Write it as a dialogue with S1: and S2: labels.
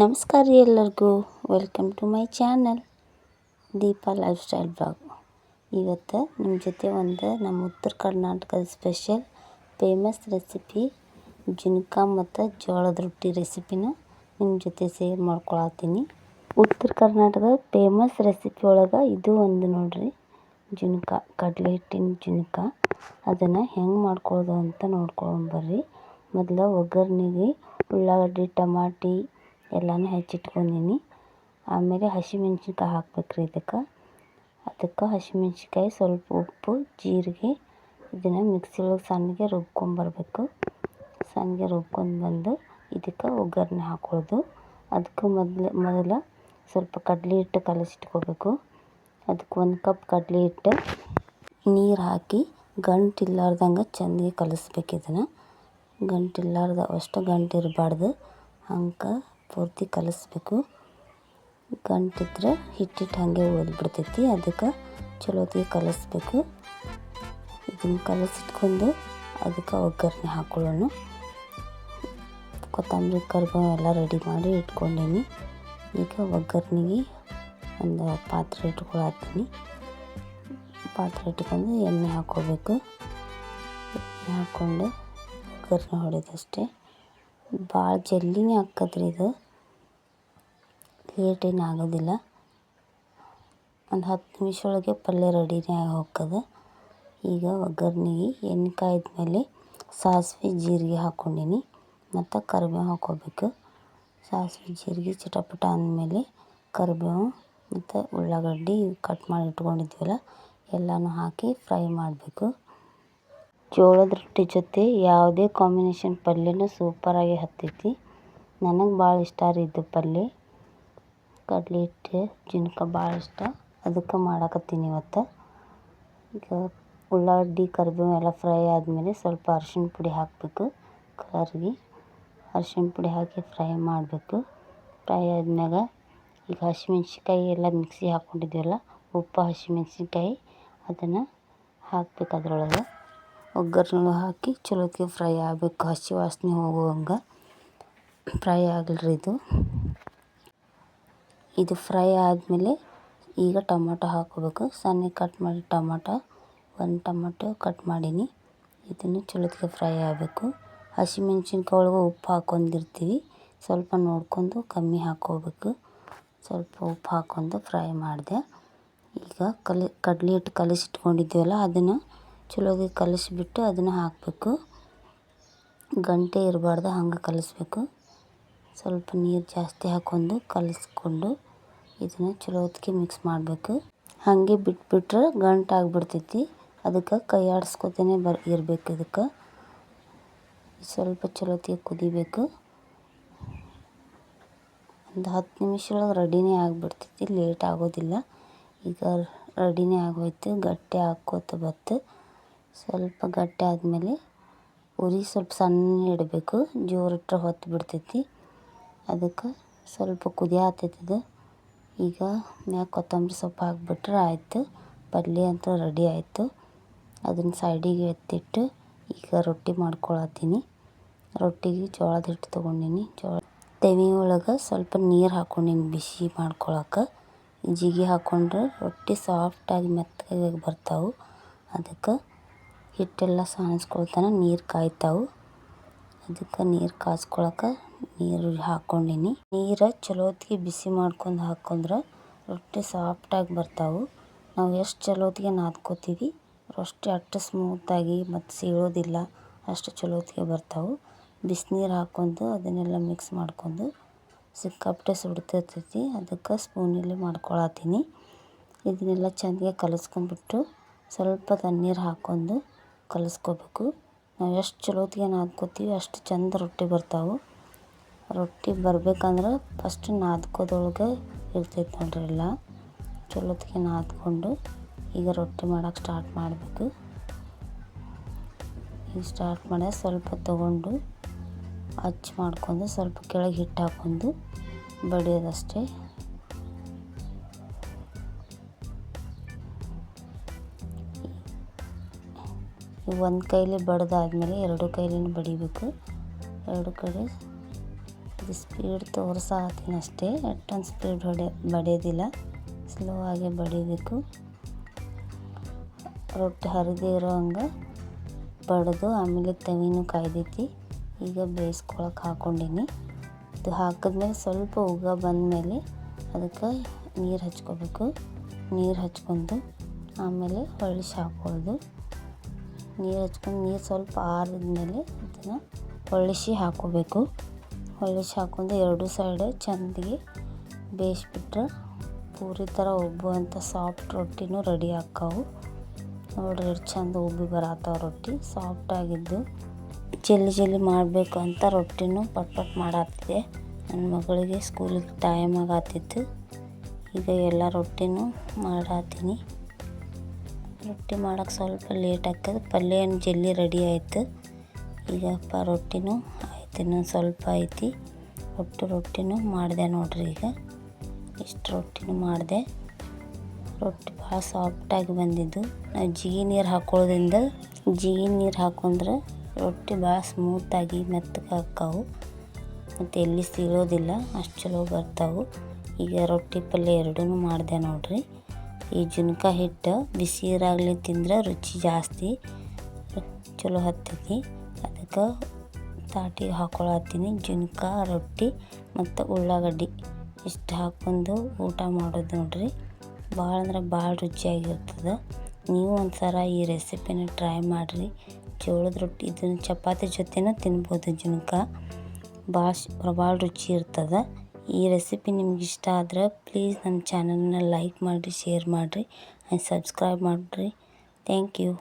S1: ನಮಸ್ಕಾರ ರೀ ಎಲ್ಲರಿಗೂ. Welcome to my channel Deepa lifestyle blog ಇವತ್ತು ನಿಮ್ಮ ಜೊತೆ ಒಂದು ನಮ್ಮ ಉತ್ತರ ಕರ್ನಾಟಕದ ಸ್ಪೆಷಲ್ ಫೇಮಸ್ ರೆಸಿಪಿ ಜುನ್ಕ ಮತ್ತು ಜೋಳದ ರೊಟ್ಟಿ ರೆಸಿಪಿನ ನಿಮ್ಮ ಜೊತೆ ಸೇರ್ ಮಾಡ್ಕೊಳತ್ತೀನಿ. ಉತ್ತರ ಕರ್ನಾಟಕದ ಫೇಮಸ್ ರೆಸಿಪಿ ಒಳಗೆ ಇದು ಒಂದು ನೋಡ್ರಿ. ಜುನ್ಕ, ಕಡಲೆ ಹಿಟ್ಟಿನ ಜುನ್ಕ. ಅದನ್ನು ಹೆಂಗೆ ಮಾಡ್ಕೊಳ್ಳೋದು ಅಂತ ನೋಡ್ಕೊಂಬರ್ರಿ ಮೊದಲು ಒಗ್ಗರ್ಣೆಗೆ ಉಳ್ಳಾಗಡ್ಡಿ, ಟಮಾಟಿ ಎಲ್ಲನೂ ಹೆಚ್ಚಿಟ್ಕೊಂಡೀನಿ. ಆಮೇಲೆ ಹಸಿಮೆಣ್ಸಿನ್ಕಾಯಿ ಹಾಕ್ಬೇಕ್ರಿ ಇದಕ್ಕೆ. ಅದಕ್ಕೆ ಹಸಿಮೆಣ್ಸಿನ್ಕಾಯಿ ಸ್ವಲ್ಪ ಉಪ್ಪು, ಜೀರಿಗೆ, ಇದನ್ನು ಮಿಕ್ಸಿ ಒಳಗೆ ಸಣ್ಣಗೆ ರುಬ್ಕೊಂಬರ್ಬೇಕು. ಸಣ್ಣಗೆ ರುಬ್ಕೊಂಡು ಬಂದು ಇದಕ್ಕೆ ಒಗ್ಗರಣೆ ಹಾಕೊಳ್ಳೋದು ಅದಕ್ಕೆ ಮೊದಲು ಮೊದಲು ಸ್ವಲ್ಪ ಕಡಲೆ ಹಿಟ್ಟು ಕಲಸಿಟ್ಕೋಬೇಕು. ಅದಕ್ಕೆ ಒಂದು ಕಪ್ ಕಡಲೆ ಹಿಟ್ಟು, ನೀರು ಹಾಕಿ ಗಂಟು ಇಲ್ಲಾರ್ದಂಗೆ ಚೆಂದಾಗಿ ಕಲಿಸ್ಬೇಕು ಇದನ್ನು. ಗಂಟಿಲ್ಲಾರ್ದ ಅಷ್ಟು ಗಂಟು ಇರಬಾರ್ದು ಹಂಗೆ ಪೂರ್ತಿ ಕಲಿಸ್ಬೇಕು. ಗಂಟಿದ್ರೆ ಹಿಟ್ಟಿಟ್ಟು ಹಾಗೆ ಓದ್ಬಿಡ್ತೈತಿ ಅದಕ್ಕೆ ಚಲೋತಿಗೆ ಕಲಿಸ್ಬೇಕು. ಇದನ್ನು ಕಲಸಿಟ್ಕೊಂಡು ಅದಕ್ಕೆ ಒಗ್ಗರಣೆ ಹಾಕೊಳ್ಳೋಣ. ಕೊತ್ತಂಬರಿ ಕರಿಬೇವು ಎಲ್ಲ ರೆಡಿ ಮಾಡಿ ಇಟ್ಕೊಂಡೀನಿ. ಈಗ ಒಗ್ಗರಣೆಗೆ ಒಂದು ಪಾತ್ರೆ ಇಟ್ಕೊಳತ್ತೀನಿ ಪಾತ್ರೆ ಇಟ್ಕೊಂಡು ಎಣ್ಣೆ ಹಾಕ್ಕೋಬೇಕು. ಎಣ್ಣೆ ಹಾಕ್ಕೊಂಡು ಒಗ್ಗರಣೆ ಹೊಡೆದಷ್ಟೇ. ಭಾಳ ಜಲ್ದಿನೇ ಹಾಕದ್ರಿ ಇದು. ಲೇಟ್ ಏನು ಆಗೋದಿಲ್ಲ. ಒಂದು ಹತ್ತು ನಿಮಿಷ ಒಳಗೆ ಪಲ್ಯ ರೆಡಿನೇ ಆಗಿ ಈಗ ಒಗ್ಗರಣೆಗೆ ಎಣ್ಣೆ ಕಾಯ್ದ್ಮೇಲೆ ಸಾಸಿವೆ ಜೀರಿಗೆ ಹಾಕ್ಕೊಂಡಿನಿ ಮತ್ತು ಕರಿಬೇವು ಹಾಕ್ಕೋಬೇಕು ಸಾಸಿವೆ ಜೀರಿಗೆ ಚಿಟಪಟ ಅಂದಮೇಲೆ ಕರಿಬೇವು ಮತ್ತು ಉಳ್ಳಾಗಡ್ಡಿ ಕಟ್ ಮಾಡಿ ಇಟ್ಕೊಂಡಿದ್ವಲ್ಲ, ಎಲ್ಲನೂ ಹಾಕಿ ಫ್ರೈ ಮಾಡಬೇಕು. ಜೋಳದ ರೊಟ್ಟಿ ಜೊತೆ ಯಾವುದೇ ಕಾಂಬಿನೇಷನ್ ಪಲ್ಯನೂ ಸೂಪರಾಗಿ ಹತ್ತೈತಿ. ನನಗೆ ಭಾಳ ಇಷ್ಟ ರೀ ಇದು ಪಲ್ಯ. ಕಡಲೆ ಹಿಟ್ಟು, ಜುನ್ಕ ಭಾಳ ಇಷ್ಟ. ಅದಕ್ಕೆ ಮಾಡಾಕತ್ತೀನಿ ಇವತ್ತು. ಈಗ ಉಳ್ಳಾಗಡ್ಡಿ, ಕರಿಬೇವು ಎಲ್ಲ ಫ್ರೈ ಆದಮೇಲೆ ಸ್ವಲ್ಪ ಅರ್ಶಿಣ ಪುಡಿ ಹಾಕಬೇಕು. ಕಲರ್ಗೆ ಅರ್ಶಿಣ ಪುಡಿ ಹಾಕಿ ಫ್ರೈ ಮಾಡಬೇಕು. ಫ್ರೈ ಆದ್ಮ್ಯಾಗ ಈಗ ಹಸಿಮೆಣ್ಸಿನ್ಕಾಯಿ ಎಲ್ಲ ಮಿಕ್ಸಿ ಹಾಕ್ಕೊಂಡಿದ್ದೀವಲ್ಲ ಉಪ್ಪು, ಹಸಿಮೆಣ್ಸಿನ್ಕಾಯಿ ಅದನ್ನು ಹಾಕ್ಬೇಕು ಅದ್ರೊಳಗೆ. ಒಗ್ಗರಣೆ ಹಾಕಿ ಚಲೋತ್ಗೆ ಫ್ರೈ ಆಗಬೇಕು. ಹಸಿ ವಾಸನೆ ಹೋಗುವಂಗೆ ಫ್ರೈ ಆಗಲ್ರಿ ಇದು. ಇದು ಫ್ರೈ ಆದಮೇಲೆ ಈಗ ಟೊಮೊಟೊ ಹಾಕೋಬೇಕು ಸಣ್ಣ ಕಟ್ ಮಾಡಿ ಟೊಮೊಟೊ. ಒಂದು ಟೊಮೊಟೊ ಕಟ್ ಮಾಡೀನಿ. ಇದನ್ನು ಚಲೋತ್ಗೆ ಫ್ರೈ ಆಗಬೇಕು. ಹಸಿಮೆಣ್ಸಿನ್ಕಾಯಿ ಒಳಗೆ ಉಪ್ಪು ಹಾಕೊಂಡಿರ್ತೀವಿ ಸ್ವಲ್ಪ ನೋಡ್ಕೊಂಡು ಕಮ್ಮಿ ಹಾಕೋಬೇಕು ಸ್ವಲ್ಪ ಉಪ್ಪು ಹಾಕೊಂಡು ಫ್ರೈ ಮಾಡಿದೆ. ಈಗ ಕಲಿ, ಕಡಲೆ ಹಿಟ್ಟು ಕಲಸಿಟ್ಕೊಂಡಿದ್ದೀವಲ್ಲ ಅದನ್ನು ಚಲೋಗಿ ಕಲಿಸ್ಬಿಟ್ಟು ಅದನ್ನು ಹಾಕಬೇಕು. ಗಂಟೆ ಇರಬಾರ್ದು, ಹಂಗೆ ಕಲಿಸ್ಬೇಕು. ಸ್ವಲ್ಪ ನೀರು ಜಾಸ್ತಿ ಹಾಕ್ಕೊಂಡು ಕಲಿಸ್ಕೊಂಡು ಇದನ್ನು ಚಲೋ ಹೊತ್ತಿಗೆ ಮಿಕ್ಸ್ ಮಾಡಬೇಕು. ಹಾಗೆ ಬಿಟ್ಬಿಟ್ರೆ ಗಂಟು ಆಗಿಬಿಡ್ತೈತಿ. ಅದಕ್ಕೆ ಕೈ ಆಡಿಸ್ಕೊತೇನೆ ಬರ್, ಇರಬೇಕು ಇದಕ್ಕೆ. ಸ್ವಲ್ಪ ಚಲೋತ್ತಿಗೆ ಕುದಿಬೇಕು. ಒಂದು ಹತ್ತು ನಿಮಿಷದೊಳಗೆ ರೆಡಿನೇ ಆಗಿಬಿಡ್ತೈತಿ, ಲೇಟ್ ಆಗೋದಿಲ್ಲ. ಈಗ ರೆಡಿನೇ ಆಗೋಯ್ತು, ಗಟ್ಟಿ ಹಾಕ್ಕೋತ ಬತ್ತು. ಸ್ವಲ್ಪ ಗಟ್ಟಿ ಆದಮೇಲೆ ಉರಿ ಸ್ವಲ್ಪ ಸಣ್ಣ ಇಡಬೇಕು. ಜೋರಿಟ್ರೆ ಹೊತ್ತು ಬಿಡ್ತೈತಿ. ಅದಕ್ಕೆ ಸ್ವಲ್ಪ ಕುದಿಯಾತೈತಿದು ಈಗ ಮ್ಯಾಗ ಕೊತ್ತಂಬರಿ ಸೊಪ್ಪು ಹಾಕಿಬಿಟ್ರೆ ಆಯಿತು. ಪಲ್ಯ ಅಂತೂ ರೆಡಿ ಆಯಿತು. ಅದನ್ನು ಸೈಡಿಗೆ ಎತ್ತಿಟ್ಟು ಈಗ ರೊಟ್ಟಿ ಮಾಡ್ಕೊಳತ್ತೀನಿ. ರೊಟ್ಟಿಗೆ ಜೋಳದ ಹಿಟ್ಟು ತೊಗೊಂಡೀನಿ. ಜೋಳ ತೆವಿ ಒಳಗೆ ಸ್ವಲ್ಪ ನೀರು ಹಾಕ್ಕೊಂಡೀನಿ ಬಿಸಿ ಮಾಡ್ಕೊಳಕ್ಕೆ ಜಿಗಿ ಹಾಕ್ಕೊಂಡ್ರೆ ರೊಟ್ಟಿ ಸಾಫ್ಟಾಗಿ ಮೆತ್ತಗೆ ಬರ್ತಾವೆ. ಅದಕ್ಕೆ ಹಿಟ್ಟೆಲ್ಲ ಸಾಣಿಸ್ಕೊಳ್ತಾನೆ ನೀರು ಕಾಯ್ತಾವು. ಅದಕ್ಕೆ ನೀರು ಕಾಸ್ಕೊಳಕ್ಕೆ ನೀರು ಹಾಕ್ಕೊಂಡೀನಿ ನೀರು ಚಲೋತ್ತಿಗೆ ಬಿಸಿ ಮಾಡ್ಕೊಂಡು ಹಾಕ್ಕೊಂಡ್ರೆ ರೊಟ್ಟಿ ಸಾಫ್ಟಾಗಿ ಬರ್ತಾವು. ನಾವು ಎಷ್ಟು ಚಲೋತ್ತಿಗೆ ನಾದ್ಕೋತೀವಿ ರೊಟ್ಟಿ ಅಷ್ಟು ಸ್ಮೂತಾಗಿ ಮತ್ತು ಸೀಳೋದಿಲ್ಲ, ಅಷ್ಟು ಚಲೋತ್ತಿಗೆ ಬರ್ತಾವು. ಬಿಸಿನೀರು ಹಾಕ್ಕೊಂಡು ಅದನ್ನೆಲ್ಲ ಮಿಕ್ಸ್ ಮಾಡ್ಕೊಂಡು ಸಿಕ್ಕಾಪಟ್ಟೆ ಸುಡ್ತಿರ್ತೈತಿ, ಅದಕ್ಕೆ ಸ್ಪೂನಲ್ಲಿ ಮಾಡ್ಕೊಳತ್ತೀನಿ ಇದನ್ನೆಲ್ಲ ಚೆಂದಾಗಿ ಕಲಸ್ಕೊಂಡ್ಬಿಟ್ಟು ಸ್ವಲ್ಪ ತಣ್ಣೀರು ಹಾಕ್ಕೊಂಡು ಕಲಿಸ್ಕೋಬೇಕು. ನಾವು ಎಷ್ಟು ಚಲೋತ್ತಿಗೆ ನಾದ್ಕೊತೀವಿ ಅಷ್ಟು ಚಂದ ರೊಟ್ಟಿ ಬರ್ತಾವೆ. ರೊಟ್ಟಿ ಬರ್ಬೇಕಂದ್ರೆ ಫಸ್ಟ್ ನಾದ್ಕೋದೊಳಗೆ ಇರ್ತೈತೆ ನೋಡ್ರಿ ಎಲ್ಲ. ಚಲೋತ್ಗೆ ನಾದ್ಕೊಂಡು ಈಗ ರೊಟ್ಟಿ ಮಾಡೋಕೆ ಸ್ಟಾರ್ಟ್ ಮಾಡಬೇಕು. ಈಗ ಸ್ಟಾರ್ಟ್ ಮಾಡಿ ಸ್ವಲ್ಪ ತೊಗೊಂಡು ಹಚ್ಚಿ ಮಾಡ್ಕೊಂಡು ಸ್ವಲ್ಪ ಕೆಳಗೆ ಹಿಟ್ಟು ಹಾಕ್ಕೊಂಡು ಬಡಿಯೋದಷ್ಟೇ. ಒಂದು ಕೈಲಿ ಬಡ್ದಾದ್ಮೇಲೆ ಎರಡು ಕೈಲಿನೂ ಬಡಿಬೇಕು. ಎರಡು ಕಡೆ ಇದು ಸ್ಪೀಡ್ ತೋರ್ಸಾತೀನಿ ಅಷ್ಟೇ. ಅಷ್ಟೊಂದು ಸ್ಪೀಡ್ ಹೊಡೆ ಬಡಿಯೋದಿಲ್ಲ. ಸ್ಲೋ ಆಗಿ ಬಡಿಬೇಕು. ರೊಟ್ಟಿ ಹರಿದು ಇರೋ ಹಂಗೆ ಬಡಿದು ಆಮೇಲೆ ತವಿನೂ ಕಾಯ್ದೈತಿ. ಈಗ ಬೇಯಿಸ್ಕೊಳಕ್ಕೆ ಹಾಕ್ಕೊಂಡೀನಿ ಇದು ಹಾಕಿದ್ಮೇಲೆ ಸ್ವಲ್ಪ ಉಗ ಬಂದಮೇಲೆ ಅದಕ್ಕೆ ನೀರು ಹಚ್ಕೋಬೇಕು. ನೀರು ಹಚ್ಕೊಂಡು ಆಮೇಲೆ ಹೊಳಿಸಿ ಹಾಕೊಳ್ಳೋದು ನೀರು ಹಚ್ಕೊಂಡು ನೀರು ಸ್ವಲ್ಪ ಆರಿದ್ಮೇಲೆ ಅದನ್ನು ಹೊಳಿಸಿ ಹಾಕೋಬೇಕು ಹೊಳಿಸಿ ಹಾಕೊಂಡು ಎರಡು ಸೈಡ್ ಚೆಂದಿಗೆ ಬೇಯಿಸ್ಬಿಟ್ರೆ ಪೂರಿ ಥರ ಉಬ್ಬುವಂಥ ಸಾಫ್ಟ್ ರೊಟ್ಟಿನೂ ರೆಡಿ ಆಕ್ಕಾವು ನೋಡ್ರಿ ಎಷ್ಟು ಚಂದ ಉಬ್ಬಿ ಬರತ್ತಾವ ರೊಟ್ಟಿ. ಸಾಫ್ಟ್ ಆಗಿದ್ದು ಜಲ್ದಿ ಜಲ್ದಿ ಮಾಡಬೇಕು ಅಂತ ರೊಟ್ಟಿನೂ ಪಟ್ ಪಟ್ ಮಾಡಾತಿದ್ದೆ ನನ್ನ ಮಗಳಿಗೆ ಸ್ಕೂಲಿಗೆ ಟೈಮ್ ಆಗತ್ತಿತ್ತು ಈಗ ಎಲ್ಲ ರೊಟ್ಟಿನೂ ಮಾಡಾತೀನಿ. ರೊಟ್ಟಿ ಮಾಡೋಕೆ ಸ್ವಲ್ಪ ಲೇಟ್ ಆಗ್ತದೆ. ಪಲ್ಯ ಏನು ಜಲ್ದಿ ರೆಡಿ ಆಯಿತು. ಈಗ ರೊಟ್ಟಿನೂ ಆಯ್ತು, ಇನ್ನೊಂದು ಸ್ವಲ್ಪ ಐತಿ. ಒಟ್ಟು ರೊಟ್ಟಿನೂ ಮಾಡಿದೆ ನೋಡ್ರಿ ಈಗ. ಇಷ್ಟು ರೊಟ್ಟಿನೂ ಮಾಡಿದೆ. ರೊಟ್ಟಿ ಭಾಳ ಸಾಫ್ಟಾಗಿ ಬಂದಿದ್ದು. ನಾವು ಜಿಗಿ ನೀರು ಹಾಕೋದ್ರಿಂದ ಜಿಗಿ ನೀರು ಹಾಕೊಂಡ್ರೆ ರೊಟ್ಟಿ ಭಾಳ ಸ್ಮೂತಾಗಿ ಮೆತ್ತಗೆ ಹಾಕ್ಕಾವು ಮತ್ತು ಎಲ್ಲಿ ಸಿಗೋದಿಲ್ಲ ಅಷ್ಟು ಚಲೋ ಬರ್ತಾವೆ. ಈಗ ರೊಟ್ಟಿ ಪಲ್ಯ ಎರಡೂ ಮಾಡಿದೆ ನೋಡ್ರಿ. ಈ ಜುನ್ಕ ಹಿಟ್ಟು ಬಿಸಿರಾಗಲಿ ತಿಂದ್ರೆ ರುಚಿ ಜಾಸ್ತಿ, ಚಲೋ ಹತ್ತೈತಿ. ಅದಕ್ಕೆ ತಾಟಿಗೆ ಹಾಕೊಳತ್ತೀನಿ. ಜುನ್ಕ, ರೊಟ್ಟಿ ಮತ್ತು ಉಳ್ಳಾಗಡ್ಡಿ ಇಷ್ಟು ಹಾಕ್ಕೊಂಡು ಊಟ ಮಾಡೋದು ನೋಡ್ರಿ. ಭಾಳ ಅಂದ್ರೆ ಭಾಳ ರುಚಿಯಾಗಿರ್ತದೆ. ನೀವು ಒಂದು ಸಲ ಈ ರೆಸಿಪಿನ ಟ್ರೈ ಮಾಡಿರಿ. ಜೋಳದ ರೊಟ್ಟಿ, ಇದನ್ನು ಚಪಾತಿ ಜೊತೆನೂ ತಿನ್ಬೋದು ಜುನ್ಕ. ಭಾಳ ಭಾಳ ರುಚಿ ಇರ್ತದೆ. ಈ ರೆಸಿಪಿ ನಿಮ್ಗೆ ಇಷ್ಟ ಆದ್ರೆ ಪ್ಲೀಸ್ ನಮ್ಮ ಚಾನಲ್ನ ಲೈಕ್ ಮಾಡಿರಿ ಶೇರ್ ಮಾಡಿರಿ ಆ್ಯಂಡ್ ಸಬ್ಸ್ಕ್ರೈಬ್ ಮಾಡಿರಿ. Thank you